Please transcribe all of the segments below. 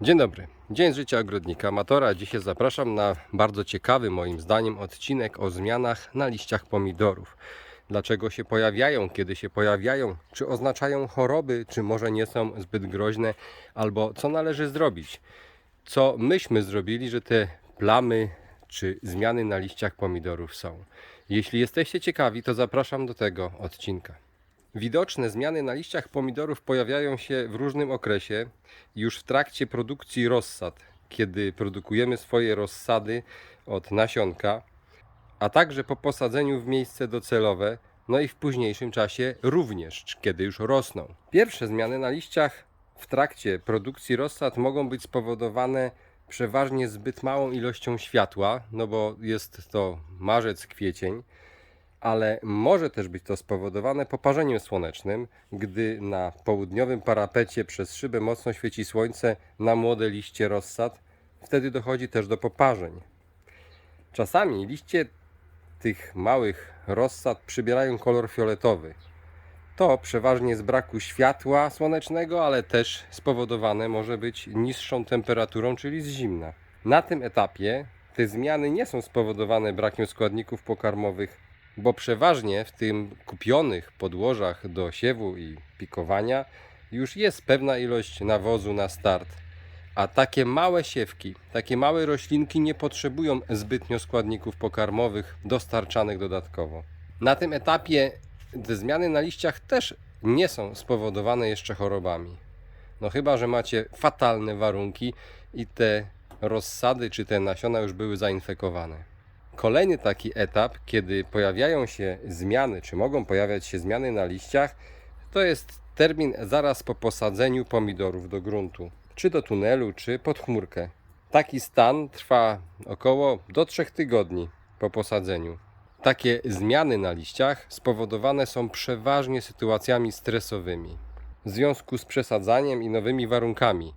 Dzień dobry. Dzień życia ogrodnika amatora. Dzisiaj zapraszam na bardzo ciekawy moim zdaniem odcinek o zmianach na liściach pomidorów. Dlaczego się pojawiają, kiedy się pojawiają, czy oznaczają choroby, czy może nie są zbyt groźne, albo co należy zrobić. Co myśmy zrobili, że te plamy czy zmiany na liściach pomidorów są. Jeśli jesteście ciekawi, to zapraszam do tego odcinka. Widoczne zmiany na liściach pomidorów pojawiają się w różnym okresie, już w trakcie produkcji rozsad, kiedy produkujemy swoje rozsady od nasionka, a także po posadzeniu w miejsce docelowe, no i w późniejszym czasie również, kiedy już rosną. Pierwsze zmiany na liściach w trakcie produkcji rozsad mogą być spowodowane przeważnie zbyt małą ilością światła, no bo jest to marzec, kwiecień ale może też być to spowodowane poparzeniem słonecznym, gdy na południowym parapecie przez szybę mocno świeci słońce na młode liście rozsad, wtedy dochodzi też do poparzeń. Czasami liście tych małych rozsad przybierają kolor fioletowy. To przeważnie z braku światła słonecznego, ale też spowodowane może być niższą temperaturą, czyli z zimna. Na tym etapie te zmiany nie są spowodowane brakiem składników pokarmowych bo przeważnie w tym kupionych podłożach do siewu i pikowania już jest pewna ilość nawozu na start. A takie małe siewki, takie małe roślinki nie potrzebują zbytnio składników pokarmowych dostarczanych dodatkowo. Na tym etapie te zmiany na liściach też nie są spowodowane jeszcze chorobami. No chyba, że macie fatalne warunki i te rozsady czy te nasiona już były zainfekowane. Kolejny taki etap, kiedy pojawiają się zmiany, czy mogą pojawiać się zmiany na liściach, to jest termin zaraz po posadzeniu pomidorów do gruntu, czy do tunelu, czy pod chmurkę. Taki stan trwa około do 3 tygodni po posadzeniu. Takie zmiany na liściach spowodowane są przeważnie sytuacjami stresowymi w związku z przesadzaniem i nowymi warunkami,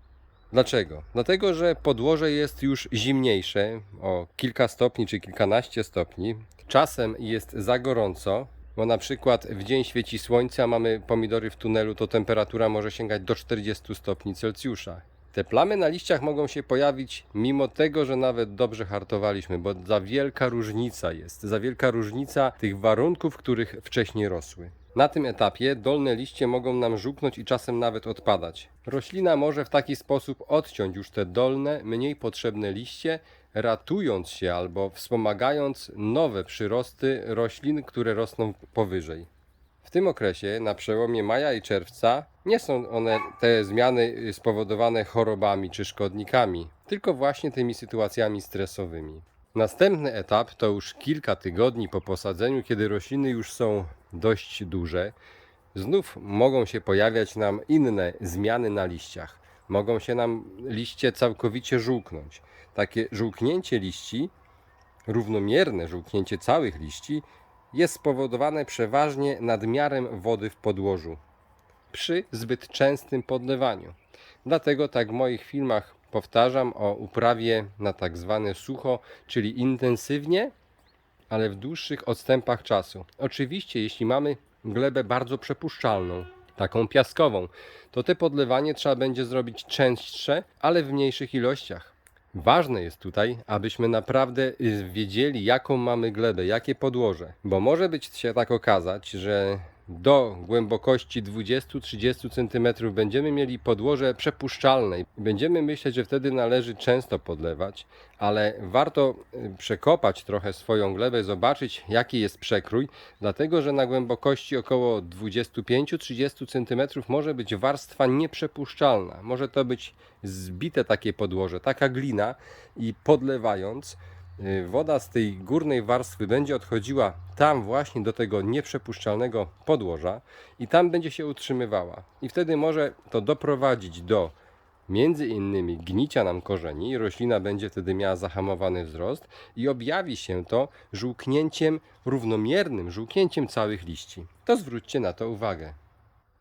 Dlaczego? Dlatego, że podłoże jest już zimniejsze o kilka stopni czy kilkanaście stopni. Czasem jest za gorąco, bo na przykład w dzień świeci słońce, a mamy pomidory w tunelu, to temperatura może sięgać do 40 stopni Celsjusza. Te plamy na liściach mogą się pojawić mimo tego, że nawet dobrze hartowaliśmy, bo za wielka różnica jest, za wielka różnica tych warunków, w których wcześniej rosły. Na tym etapie dolne liście mogą nam żółknąć i czasem nawet odpadać. Roślina może w taki sposób odciąć już te dolne, mniej potrzebne liście, ratując się albo wspomagając nowe przyrosty roślin, które rosną powyżej. W tym okresie, na przełomie maja i czerwca, nie są one te zmiany spowodowane chorobami czy szkodnikami, tylko właśnie tymi sytuacjami stresowymi. Następny etap to już kilka tygodni po posadzeniu, kiedy rośliny już są dość duże. Znów mogą się pojawiać nam inne zmiany na liściach. Mogą się nam liście całkowicie żółknąć. Takie żółknięcie liści, równomierne żółknięcie całych liści, jest spowodowane przeważnie nadmiarem wody w podłożu przy zbyt częstym podlewaniu. Dlatego tak w moich filmach powtarzam o uprawie na tak zwane sucho, czyli intensywnie, ale w dłuższych odstępach czasu. Oczywiście, jeśli mamy glebę bardzo przepuszczalną, taką piaskową, to te podlewanie trzeba będzie zrobić częstsze, ale w mniejszych ilościach. Ważne jest tutaj, abyśmy naprawdę wiedzieli, jaką mamy glebę, jakie podłoże, bo może być się tak okazać, że do głębokości 20-30 cm będziemy mieli podłoże przepuszczalne będziemy myśleć, że wtedy należy często podlewać, ale warto y, przekopać trochę swoją glebę, zobaczyć jaki jest przekrój, dlatego że na głębokości około 25-30 cm może być warstwa nieprzepuszczalna. Może to być zbite takie podłoże, taka glina i podlewając woda z tej górnej warstwy będzie odchodziła tam właśnie do tego nieprzepuszczalnego podłoża i tam będzie się utrzymywała. I wtedy może to doprowadzić do między innymi gnicia nam korzeni, roślina będzie wtedy miała zahamowany wzrost i objawi się to żółknięciem, równomiernym żółknięciem całych liści. To zwróćcie na to uwagę.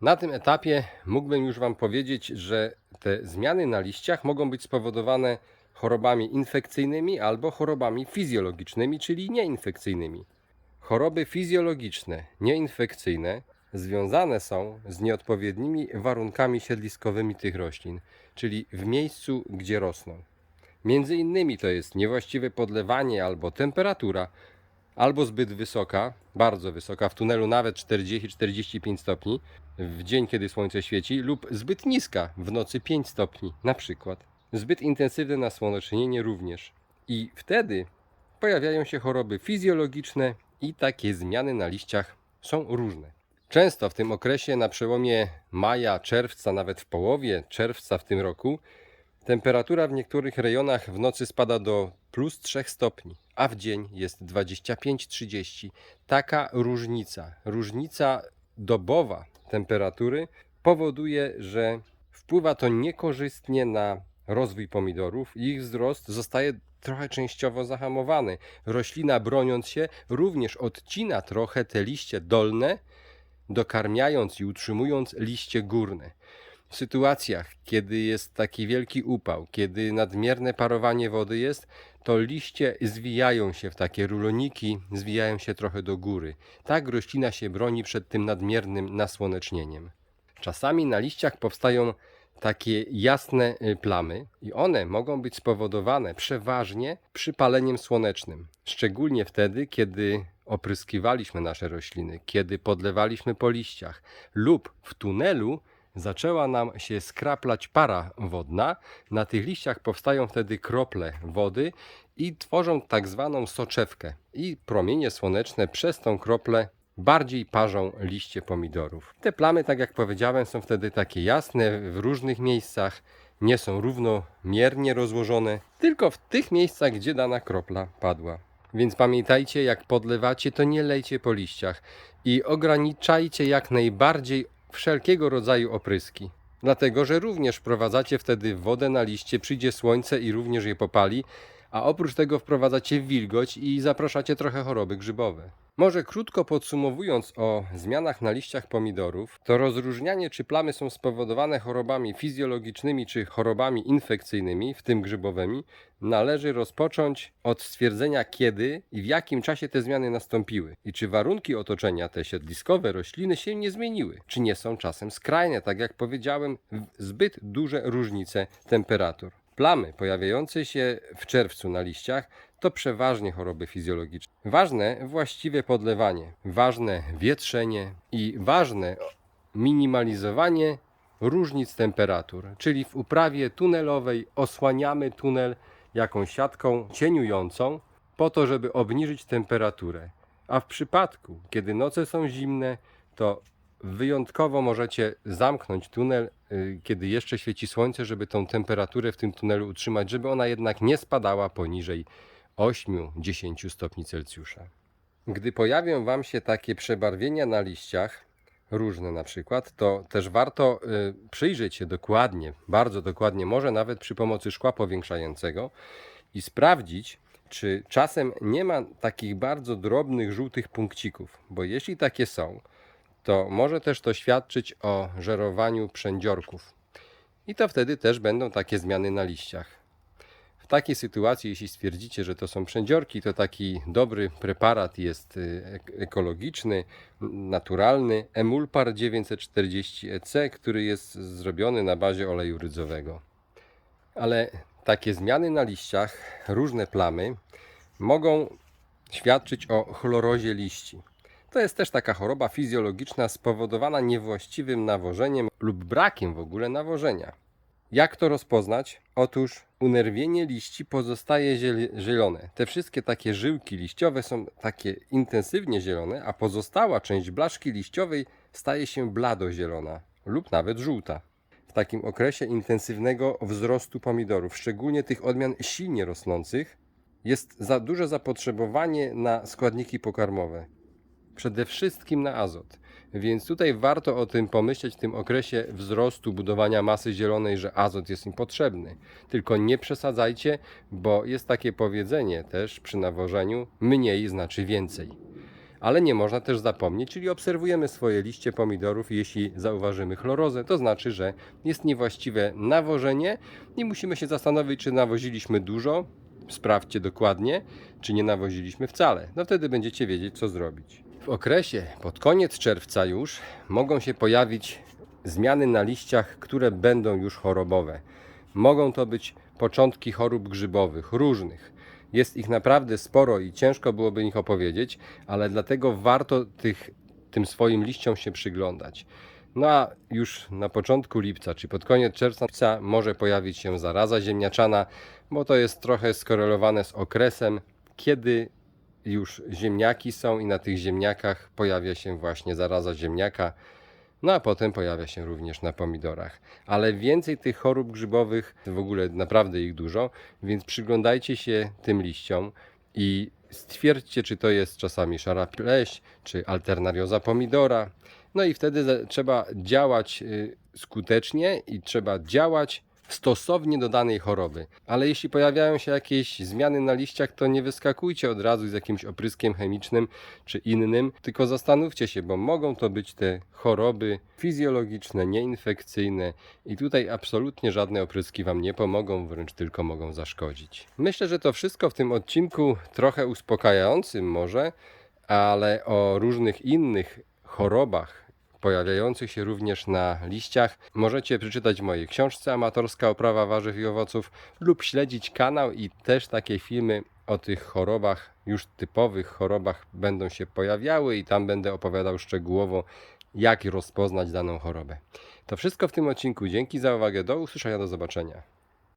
Na tym etapie mógłbym już Wam powiedzieć, że te zmiany na liściach mogą być spowodowane chorobami infekcyjnymi albo chorobami fizjologicznymi, czyli nieinfekcyjnymi. Choroby fizjologiczne, nieinfekcyjne związane są z nieodpowiednimi warunkami siedliskowymi tych roślin, czyli w miejscu, gdzie rosną. Między innymi to jest niewłaściwe podlewanie albo temperatura, albo zbyt wysoka, bardzo wysoka, w tunelu nawet 40-45 stopni w dzień, kiedy słońce świeci, lub zbyt niska, w nocy 5 stopni na przykład. Zbyt intensywne nasłonecznienie również. I wtedy pojawiają się choroby fizjologiczne i takie zmiany na liściach są różne. Często w tym okresie, na przełomie maja, czerwca, nawet w połowie czerwca w tym roku, temperatura w niektórych rejonach w nocy spada do plus 3 stopni, a w dzień jest 25-30. Taka różnica, różnica dobowa temperatury powoduje, że wpływa to niekorzystnie na rozwój pomidorów i ich wzrost zostaje trochę częściowo zahamowany. Roślina broniąc się również odcina trochę te liście dolne, dokarmiając i utrzymując liście górne. W sytuacjach, kiedy jest taki wielki upał, kiedy nadmierne parowanie wody jest, to liście zwijają się w takie ruloniki, zwijają się trochę do góry. Tak roślina się broni przed tym nadmiernym nasłonecznieniem. Czasami na liściach powstają takie jasne y, plamy i one mogą być spowodowane przeważnie przypaleniem słonecznym. Szczególnie wtedy, kiedy opryskiwaliśmy nasze rośliny, kiedy podlewaliśmy po liściach lub w tunelu zaczęła nam się skraplać para wodna. Na tych liściach powstają wtedy krople wody i tworzą tak zwaną soczewkę. I promienie słoneczne przez tą kroplę bardziej parzą liście pomidorów. Te plamy, tak jak powiedziałem, są wtedy takie jasne w różnych miejscach, nie są równomiernie rozłożone, tylko w tych miejscach, gdzie dana kropla padła. Więc pamiętajcie, jak podlewacie, to nie lejcie po liściach i ograniczajcie jak najbardziej wszelkiego rodzaju opryski. Dlatego, że również wprowadzacie wtedy wodę na liście, przyjdzie słońce i również je popali, a oprócz tego wprowadzacie wilgoć i zapraszacie trochę choroby grzybowe. Może krótko podsumowując o zmianach na liściach pomidorów, to rozróżnianie czy plamy są spowodowane chorobami fizjologicznymi czy chorobami infekcyjnymi, w tym grzybowymi, należy rozpocząć od stwierdzenia kiedy i w jakim czasie te zmiany nastąpiły i czy warunki otoczenia te siedliskowe rośliny się nie zmieniły, czy nie są czasem skrajne, tak jak powiedziałem, zbyt duże różnice temperatur. Plamy pojawiające się w czerwcu na liściach to przeważnie choroby fizjologiczne. Ważne właściwe podlewanie, ważne wietrzenie i ważne minimalizowanie różnic temperatur, czyli w uprawie tunelowej osłaniamy tunel jakąś siatką cieniującą po to, żeby obniżyć temperaturę. A w przypadku, kiedy noce są zimne, to wyjątkowo możecie zamknąć tunel, y, kiedy jeszcze świeci słońce, żeby tą temperaturę w tym tunelu utrzymać, żeby ona jednak nie spadała poniżej 8-10 stopni Celsjusza. Gdy pojawią Wam się takie przebarwienia na liściach, różne na przykład, to też warto y, przyjrzeć się dokładnie, bardzo dokładnie, może nawet przy pomocy szkła powiększającego i sprawdzić, czy czasem nie ma takich bardzo drobnych żółtych punkcików, bo jeśli takie są, to może też to świadczyć o żerowaniu przędziorków. I to wtedy też będą takie zmiany na liściach. W takiej sytuacji, jeśli stwierdzicie, że to są przędziorki, to taki dobry preparat jest y, ek- ekologiczny, naturalny Emulpar 940 EC, który jest zrobiony na bazie oleju rydzowego. Ale takie zmiany na liściach, różne plamy, mogą świadczyć o chlorozie liści. To jest też taka choroba fizjologiczna spowodowana niewłaściwym nawożeniem lub brakiem w ogóle nawożenia. Jak to rozpoznać? Otóż unerwienie liści pozostaje ziel- zielone. Te wszystkie takie żyłki liściowe są takie intensywnie zielone, a pozostała część blaszki liściowej staje się bladozielona lub nawet żółta. W takim okresie intensywnego wzrostu pomidorów, szczególnie tych odmian silnie rosnących, jest za duże zapotrzebowanie na składniki pokarmowe przede wszystkim na azot. Więc tutaj warto o tym pomyśleć w tym okresie wzrostu, budowania masy zielonej, że azot jest im potrzebny. Tylko nie przesadzajcie, bo jest takie powiedzenie też przy nawożeniu: mniej znaczy więcej. Ale nie można też zapomnieć, czyli obserwujemy swoje liście pomidorów jeśli zauważymy chlorozę, to znaczy, że jest niewłaściwe nawożenie i musimy się zastanowić, czy nawoziliśmy dużo, sprawdźcie dokładnie, czy nie nawoziliśmy wcale. No wtedy będziecie wiedzieć, co zrobić. W okresie pod koniec czerwca już mogą się pojawić zmiany na liściach, które będą już chorobowe. Mogą to być początki chorób grzybowych, różnych. Jest ich naprawdę sporo i ciężko byłoby ich opowiedzieć, ale dlatego warto tych, tym swoim liściom się przyglądać. No a już na początku lipca, czy pod koniec czerwca może pojawić się zaraza ziemniaczana, bo to jest trochę skorelowane z okresem, kiedy już ziemniaki są i na tych ziemniakach pojawia się właśnie zaraza ziemniaka. No a potem pojawia się również na pomidorach. Ale więcej tych chorób grzybowych, w ogóle naprawdę ich dużo, więc przyglądajcie się tym liściom i stwierdźcie, czy to jest czasami szara pleś, czy alternarioza pomidora. No i wtedy trzeba działać y, skutecznie i trzeba działać stosownie do danej choroby. Ale jeśli pojawiają się jakieś zmiany na liściach, to nie wyskakujcie od razu z jakimś opryskiem chemicznym czy innym, tylko zastanówcie się, bo mogą to być te choroby fizjologiczne, nieinfekcyjne i tutaj absolutnie żadne opryski Wam nie pomogą, wręcz tylko mogą zaszkodzić. Myślę, że to wszystko w tym odcinku trochę uspokajającym może, ale o różnych innych chorobach pojawiających się również na liściach możecie przeczytać w mojej książce Amatorska oprawa warzyw i owoców lub śledzić kanał i też takie filmy o tych chorobach, już typowych chorobach będą się pojawiały i tam będę opowiadał szczegółowo jak rozpoznać daną chorobę. To wszystko w tym odcinku. Dzięki za uwagę. Do usłyszenia, do zobaczenia.